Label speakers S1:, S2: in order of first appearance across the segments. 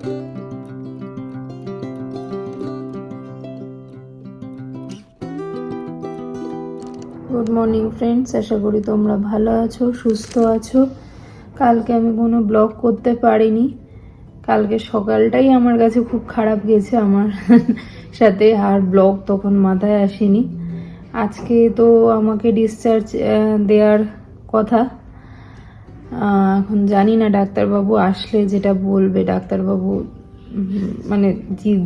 S1: Good morning friends আশা করি তোমরা ভালো আছো, সুস্থ আছো। কালকে আমি কোনো ব্লগ করতে পারিনি। কালকে সকালটাই আমার কাছে খুব খারাপ গেছে, আমার সাথে আর ব্লগ তখন মাথায় আসেনি। আজকে তো আমাকে ডিসচার্জ দেওয়ার কথা। এখন জানি না ডাক্তারবাবু আসলে যেটা বলবে। ডাক্তারবাবু মানে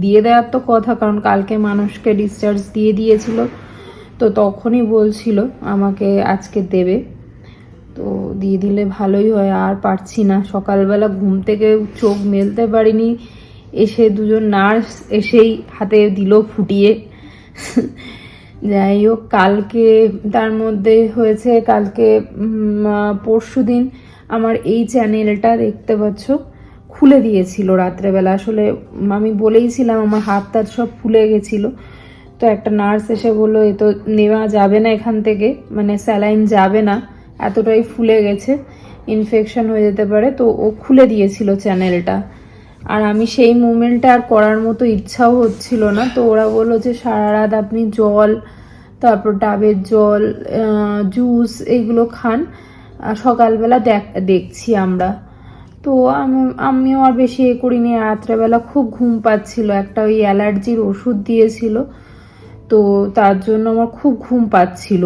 S1: দিয়ে দেওয়ার তো কথা, কারণ কালকে মানুষকে ডিসচার্জ দিয়ে দিয়েছিল, তো তখনই বলছিল আমাকে আজকে দেবে। তো দিয়ে দিলে ভালোই হয়, আর পারছি না। সকালবেলা ঘুম থেকে চোখ মেলতে পারিনি, এসে দুজন নার্স এসেই হাতে দিল ফুটিয়ে। যাই হোক, কালকে তার মধ্যে হয়েছে, কালকে পরশু দিন আমার এই চ্যানেলটা দেখতে পাচ্ছ, খুলে দিয়েছিল রাত্রেবেলা। আসলে আমি বলেইছিলাম আমার হাত তাত সব ফুলে গেছিল। তো একটা নার্স এসে বলল, এ তো নেওয়া যাবে না এখান থেকে মানে স্যালাইন যাবে না, এতটাই ফুলে গেছে ইনফেকশন হয়ে যেতে পারে। তো ও খুলে দিয়েছিল চ্যানেলটা। আর আমি সেই মুভমেন্টটা আর করার মতো ইচ্ছাও হচ্ছিল না। তো ওরা বলল যে সারা রাত আপনি জল, তারপর ডাবের জল জুস এগুলো খান। সকালবেলা দেখ দেখছি আমরা। তো আমি আমিও আর বেশি এ করিনি। রাত্রেবেলা খুব ঘুম পাচ্ছিল। একটা ওই অ্যালার্জির ওষুধ দিয়েছিল। তো তার জন্য আমার খুব ঘুম পাচ্ছিল।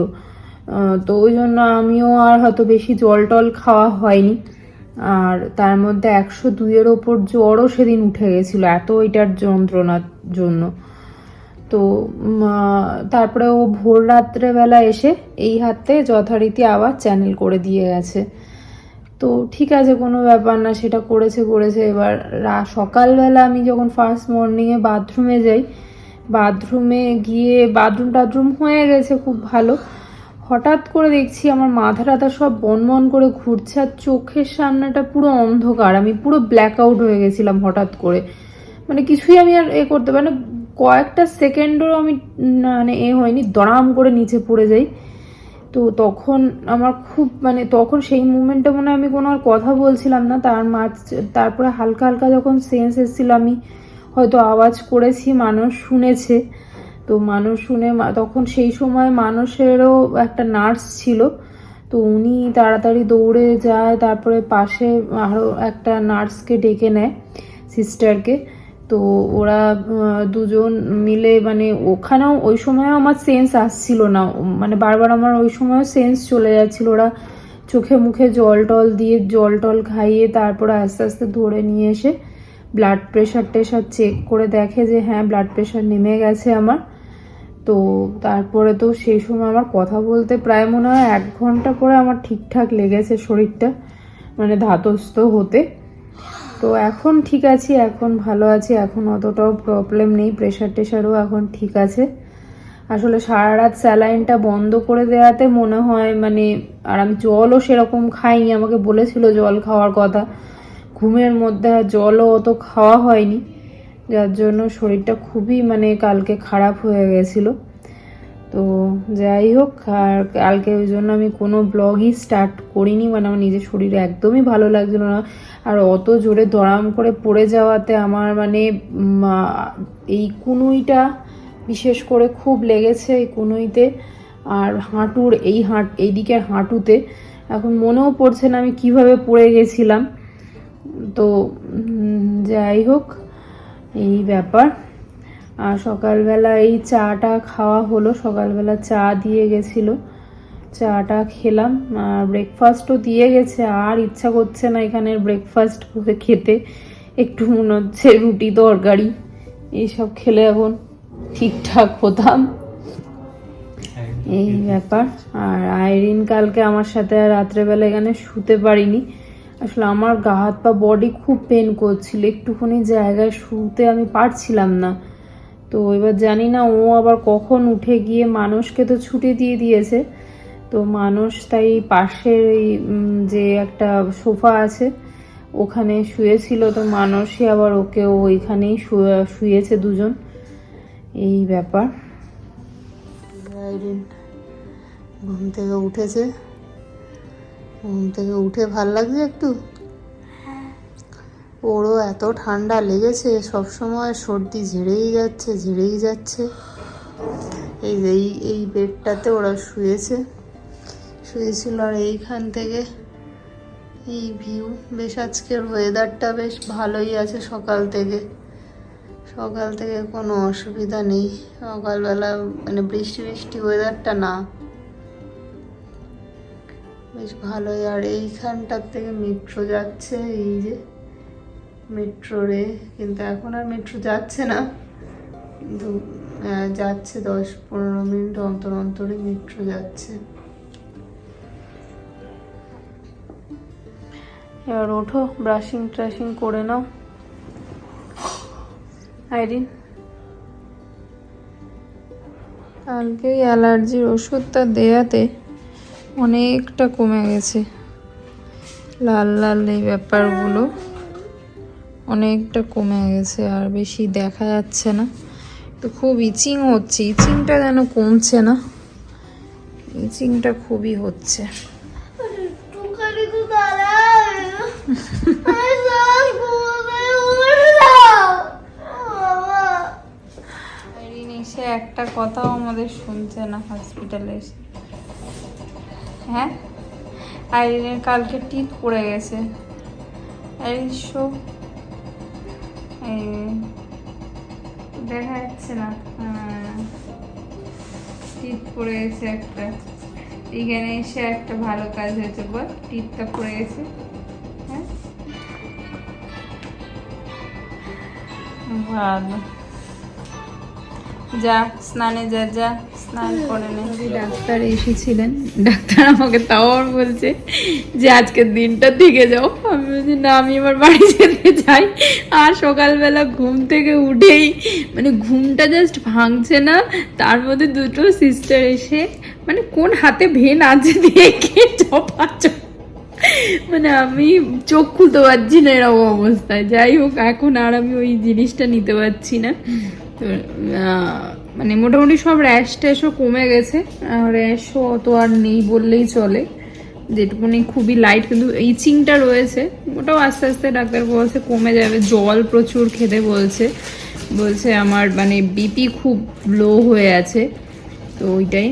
S1: তো ওই জন্য আমিও আর হয়তো বেশি জল টল খাওয়া হয়নি। আর তার মধ্যে একশো দুইয়ের ওপর জ্বরও সেদিন উঠে গেছিল। এত ওইটার যন্ত্রণার জন্য। তো তারপরে ও ভোর রাত্রেবেলা এসে এই হাতে যথারীতি আবার চ্যানেল করে দিয়ে গেছে। তো, ঠিক আছে, কোনো ব্যাপার না, সেটা করেছে করেছে। এবার সকালবেলা আমি যখন ফার্স্ট মর্নিংয়ে বাথরুমে যাই বাথরুমে গিয়ে বাথরুম টাথরুম হয়ে গেছে খুব ভালো। হঠাৎ করে দেখছি আমার মাথা টাথা সব বন করে ঘুরছে আর চোখের সামনেটা পুরো অন্ধকার। আমি পুরো ব্ল্যাক আউট হয়ে গেছিলাম হঠাৎ করে। মানে কিছুই আমি আর এ করতে পারি না। কয়েকটা সেকেন্ডও আমি মানে এ হয়নি, দড়াম করে নিচে পড়ে যাই। তো তখন আমার খুব মানে তখন সেই মুমেন্টে মনে আমি কোনো আর কথা বলছিলাম না। তার মাঝ, তারপরে হালকা হালকা যখন সেন্স এসেছিল, আমি হয়তো আওয়াজ করেছি, মানুষ শুনেছে। তো মানুষ শুনে তখন সেই সময় মানুষেরও একটা নার্স ছিল। তো উনি তাড়াতাড়ি দৌড়ে যায়, তারপরে পাশে আরও একটা নার্সকে ডেকে নেয় সিস্টারকে তো ওরা দুজন মিলে মানে ওখানেও ওই সময়ও আমার সেন্স আসছিল না। মানে বারবার আমার ওই সময়ও সেন্স চলে যাচ্ছিল। ওরা চোখে মুখে জল টল দিয়ে জল টল খাইয়ে তারপরে আস্তে আস্তে ধরে নিয়ে এসে ব্লাড প্রেশার টেশার চেক করে দেখে যে হ্যাঁ ব্লাড প্রেশার নেমে গেছে আমার। তো তারপরে তো সেই সময় আমার কথা বলতে প্রায় মনে হয় এক ঘণ্টা পরে আমার ঠিকঠাক লেগেছে শরীরটা। মানে ধাতস্থ হতে। তো এখন ঠিক আছি, এখন ভালো আছি, এখন অতটাও প্রবলেম নেই প্রেশার টেশারও এখন ঠিক আছে। আসলে সারা রাত স্যালাইনটা বন্ধ করে দেওয়াতে মনে হয় মানে আর আমি জলও সেরকম খাইনি, আমাকে বলেছিল জল খাওয়ার কথা। ঘুমের মধ্যে জলও অত খাওয়া হয়নি, যার জন্য শরীরটা খুবই মানে কালকে খারাপ হয়ে গেছিল। তো যাই হোক, আর কালকে ওই জন্য আমি কোনো ব্লগই স্টার্ট করিনি মানে আমার নিজের শরীর একদমই ভালো লাগছিল না। আর অত জোরে দড়াম করে পড়ে যাওয়াতে আমার মানে এই কুনুইটা বিশেষ করে খুব লেগেছে এই কুনুইতে। আর হাঁটুর এই হাঁট, এই দিকের হাঁটুতে এখন মনেও পড়ছে না আমি কীভাবে পড়ে গেছিলাম। তো যাই হোক, এই ব্যাপার। আর সকালবেলা এই চাটা খাওয়া হলো। সকালবেলা চা দিয়ে গেছিল। চাটা খেলাম। আর ব্রেকফাস্টও দিয়ে গেছে। আর ইচ্ছা করছে না এখানে ব্রেকফাস্ট খেতে। একটু মনে হচ্ছে রুটি তরকারি, এইসব খেলে এখন ঠিকঠাক হতাম। এই ব্যাপার। আর আইরিন কালকে আমার সাথে আর রাত্রেবেলা এখানে শুতে পারিনি। আসলে আমার গা হাত পা বডি খুব পেন করছিল। একটুখানি জায়গায় শুতে আমি পারছিলাম না। তো এবার জানি না ও আবার কখন উঠে গিয়ে মানুষকে তো ছুটি দিয়ে দিয়েছে। তো মানুষ তাই পাশের যে একটা সোফা আছে, ওখানে শুয়েছিল। তো মানুষই আবার ওকে ওইখানেই শুয়ে, শুয়েছে দুজন। এই ব্যাপার। ঘুম থেকে উঠেছে। ঘুম থেকে উঠে ভালো লাগছে একটু?
S2: ওরও এত ঠান্ডা লেগেছে সব সময় সর্দি ঝেড়েই যাচ্ছে ঝেড়েই যাচ্ছে। এই এই এই বেডটাতে ওরা শুয়েছে। শুয়েছিল আর এইখান থেকে এই ভিউ। বেশ আজকের ওয়েদারটা বেশ ভালোই আছে সকাল থেকে। সকাল থেকে কোনো অসুবিধা নেই। সকালবেলা মানে বৃষ্টি বৃষ্টি ওয়েদারটা না। বেশ ভালোই। আর এইখানটার থেকে মেট্রো যাচ্ছে, এই যে মেট্রো রে কিন্তু এখন আর মেট্রো যাচ্ছে না। কিন্তু যাচ্ছে দশ পনেরো মিনিট অন্তর অন্তরে মেট্রো যাচ্ছে।
S1: এবার ওঠো ব্রাশিং ট্রাশিং করে নাও। আইরিন। কালকে ওই অ্যালার্জির ওষুধটা দেয়াতে অনেকটা কমে গেছে। লাল লাল এই ব্যাপারগুলো। অনেকটা কমে গেছে আর বেশি দেখা যাচ্ছে না। তো খুব ইচিং হচ্ছে, ইচিংটা যেন কমছে না। ইচিংটা খুবই হচ্ছে। একটা কথাও আমাদের শুনছে না হসপিটালে এসে। হ্যাঁ? আইরিনের কালকে টিপ পড়ে গেছে। আইরিন শো দেখা যাচ্ছে না। হ্যাঁ। টিপ পড়ে গেছে একটা। এখানে এসে একটা ভালো কাজ হয়েছে, বল। টিপটা পড়ে গেছে। হ্যাঁ। ভালো। যা, স্নানে যা যা। স্নান ডাক্তার এসেছিলেন, ডাক্তার আমাকে তাও বলছে যে আজকের দিনটা থেকে যাও। আমি বলছি, না, আমি আমার বাড়ি যেতে চাই। আর সকালবেলা ঘুম থেকে উঠেই মানে ঘুমটা জাস্ট ভাঙছে না, তার মধ্যে দুটো সিস্টার এসে মানে কোন হাতে ভেন আছে দেখে চপাচপ। মানে আমি চোখ খুলতে পারছি না এরকম অবস্থায়। যাই হোক, এখন আর আমি ওই জিনিসটা নিতে পারছি না। তো মানে মোটামুটি সব র্যাশ ট্যাশও কমে গেছে। র্যাশও অত আর নেই বললেই চলে। যেটুকুনি খুবই লাইট কিন্তু ইচিংটা রয়েছে। ওটাও আস্তে আস্তে ডাক্তার বলছে কমে যাবে। জল প্রচুর খেতে বলছে। বলছে আমার মানে বিপি খুব লো হয়ে আছে। তো ওইটাই।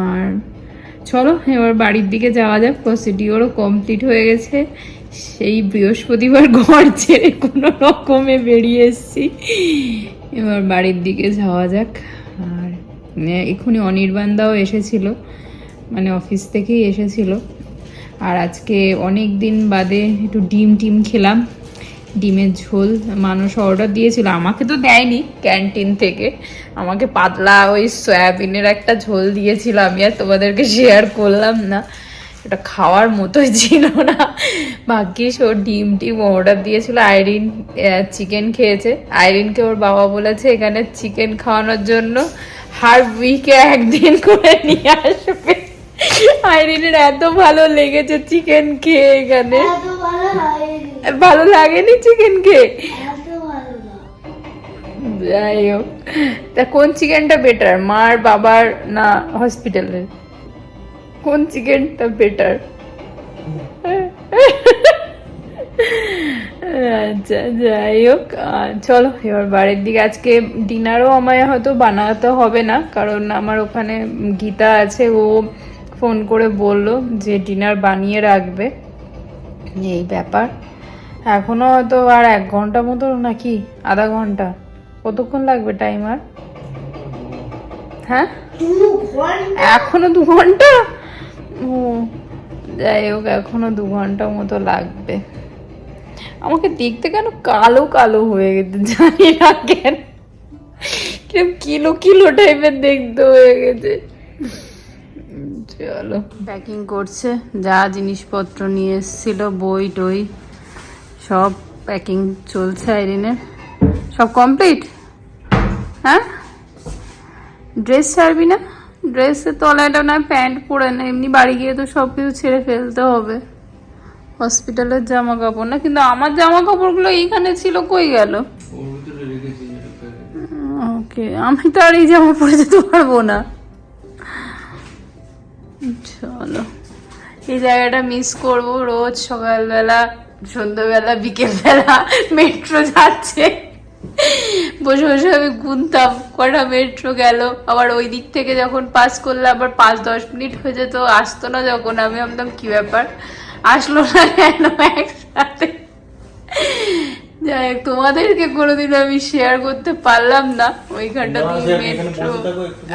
S1: আর চলো, এবার বাড়ির দিকে যাওয়া যাক। প্রসিডিওরও কমপ্লিট হয়ে গেছে। সেই বৃহস্পতিবার ঘর ছেড়ে কোনো রকমে বেরিয়ে এসেছি। এবার বাড়ির দিকে যাওয়া যাক। আর আহ, এক্ষুনি অনির্বাণদাও এসেছিল মানে অফিস থেকেই এসেছিল। আর আজকে অনেক দিন বাদে একটু ডিম টিম খেলাম। ডিমের ঝোল মানুষ অর্ডার দিয়েছিল আমাকে তো দেয়নি ক্যান্টিন থেকে। আমাকে পাতলা ওই সয়াবিনের একটা ঝোল দিয়েছিল আমি আর তোমাদেরকে শেয়ার করলাম না। এটা খাওয়ার মতোই ছিল না। ভাগ্যিস ওর ডিম টিম অর্ডার দিয়েছিল আইরিন চিকেন খেয়েছে। আইরিনকে ওর বাবা বলেছে এখানে চিকেন খাওয়ানোর জন্য হার উইকে একদিন করে নিয়ে আসবে। আইরিনের এত ভালো লেগেছে চিকেন খেয়ে এখানে।
S3: ভালো
S1: লাগেনি। চিকেন খেয়ে? যাই হোক। তা কোন চিকেনটা বেটার মার বাবার না হসপিটালের কোন চিকেনটা বেটার আচ্ছা যাই হোক চলো এবার বাড়ির দিকে। আজকে ডিনারও আমায় হয়তো বানাতে হবে না কারণ আমার ওখানে গীতা আছে ও ফোন করে বলল যে ডিনার বানিয়ে রাখবে। এই ব্যাপার। এখনও হয়তো আর এক ঘণ্টা মতো নাকি? আধা ঘণ্টা। কতক্ষণ লাগবে টাইম আর হ্যাঁ এখনও দু ঘণ্টা? যাই হোক এখনও দু ঘণ্টা মতো লাগবে। আমাকে দেখতে কেন কালো কালো হয়ে গেছে, জানি না কেন। কিরম কিলো কিলো টাইপের দেখতে হয়ে গেছে। চলো। প্যাকিং করছে, যা জিনিসপত্র নিয়ে এসেছিল, বই টই, সব প্যাকিং চলছে আইরিনের। সব কমপ্লিট হ্যাঁ? ড্রেস ছাড়বি না? ড্রেসের তলাটা না প্যান্ট পরে না, এমনি বাড়ি গিয়ে তো সব কিছু ছেড়ে ফেলতে হবে। হসপিটালের জামা কাপড় না, কিন্তু আমার জামা কাপড়গুলো এইখানে ছিল, কই গেল? ওকে, আমি তো আর এই জামা পরে যেতে পারব না। চলো। এই জায়গাটা মিস করব, রোজ সকালবেলা, সন্ধ্যাবেলা, বিকেলবেলা মেট্রো যাচ্ছে। বসে বসে আমি গুনতাম কটা মেট্রো গেল। আবার ওই দিক থেকে যখন পাস করলে আবার পাঁচ দশ মিনিট হয়ে যেত আসতো না যখন। আমি ভাবতাম কি ব্যাপার? আসলো না কেন একসাথে? যাই হোক, তোমাদেরকে কোনোদিন আমি শেয়ার করতে পারলাম না। ওইখানটা
S4: এখানে
S1: মেট্রো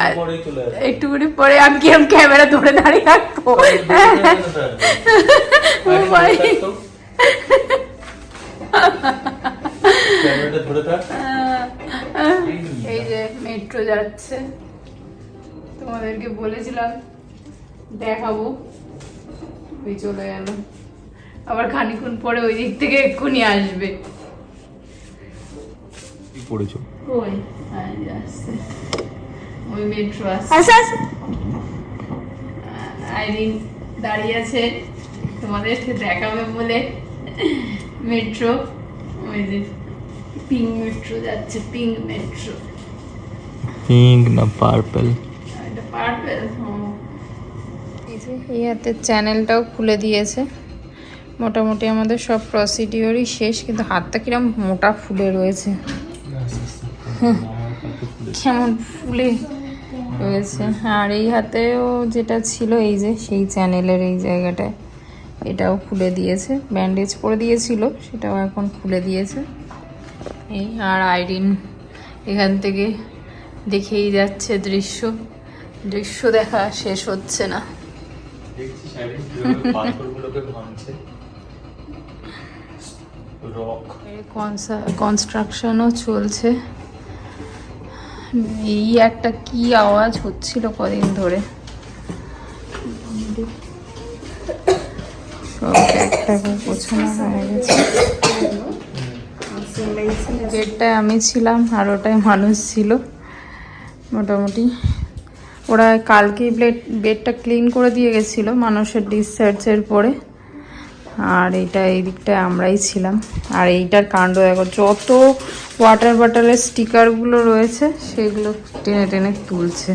S4: আসবে।
S1: একটুখানি পরে আমি কিরম ক্যামেরা ধরে দাঁড়িয়ে রাখব? এই যে মেট্রো যাচ্ছে। তোমাদেরকে বলেছিলাম দেখাবো। ওই চলে গেল। আবার খানিক্ষণ পরে ওই দিক থেকে এক্ষুনি আসবে।
S4: পড়েছো?
S1: ওই এই আসছে। ওই মেট্রো আসছে। আইরিন দাঁড়িয়ে আছে। তোমাদেরকে দেখাবে বলে। মেট্রো ওই যে পিঙ্ক মেট্রো যাচ্ছে পিঙ্ক মেট্রো
S4: পিঙ্ক না পার্পল
S1: এটা পারবেল এই যে এই হাতের চ্যানেলটাও খুলে দিয়েছে। মোটামুটি আমাদের সব প্রসিডিওরই শেষ কিন্তু হাতটা কিরম মোটা ফুলে রয়েছে। কেমন ফুলে রয়েছে। আর এই হাতেও যেটা ছিল এই যে সেই চ্যানেলের এই জায়গাটায় এটাও খুলে দিয়েছে। ব্যান্ডেজ করে দিয়েছিল সেটাও এখন খুলে দিয়েছে। এই আর আইরিন এখান থেকে দেখেই যাচ্ছে দৃশ্য। দৃশ্য দেখা শেষ হচ্ছে না। কনস্ট্রাকশনও চলছে। এই একটা কি আওয়াজ হচ্ছিল কদিন ধরে? সব একটা গোছানো হয়ে গেছে। গেটটায় আমি ছিলাম আর ওটায় মানুষ ছিল, মোটামুটি। ওরা কালকেই বেড বেডটা ক্লিন করে দিয়ে গেছিল মানুষের ডিসচার্জের পরে। আর এটা এই দিকটায় আমরাই ছিলাম। আর এইটার কাণ্ড দেখো, যত ওয়াটার বটলের স্টিকারগুলো রয়েছে, সেগুলো টেনে টেনে তুলছে।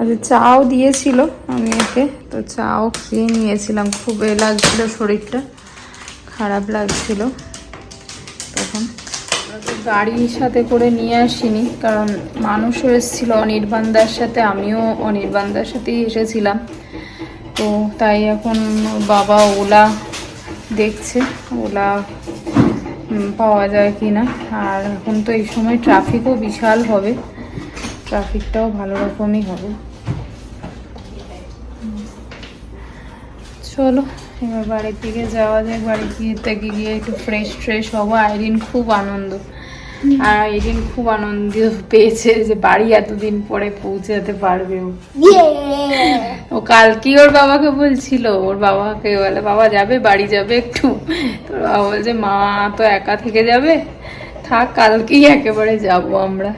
S1: আচ্ছা চাও দিয়েছিল আমি ওকে তো চাও খেয়ে নিয়েছিলাম। খুব এ লাগছিল শরীরটা। খারাপ লাগছিল। তখন গাড়ির সাথে করে নিয়ে আসিনি, কারণ মানুষও এসেছিল অনির্বাণদার সাথে, আমিও অনির্বাণদার সাথেই এসেছিলাম। তো তাই এখন বাবা ওলা দেখছে, ওলা পাওয়া যায় কি না আর এখন তো এই সময় ট্রাফিকও বিশাল হবে। ট্রাফিকটাও ভালো রকমই হবে। চলো এবার বাড়ির দিকে যাওয়া যায় বাড়ি গিয়ে থেকে গিয়ে একটু ফ্রেশ ফ্রেশ হব। আইরিন খুব আনন্দ। আর আইরিন খুব আনন্দ পেয়েছে যে বাড়ি এতদিন পরে পৌঁছাতে পারবে ও। ও কালকে ওর বাবাকে বলছিল। ওর বাবাকে বলে বাবা যাবে বাড়ি যাবে একটু। তোর বাবা বলছে মা তো একা থেকে যাবে? থাক কালকেই একেবারে যাব আমরা।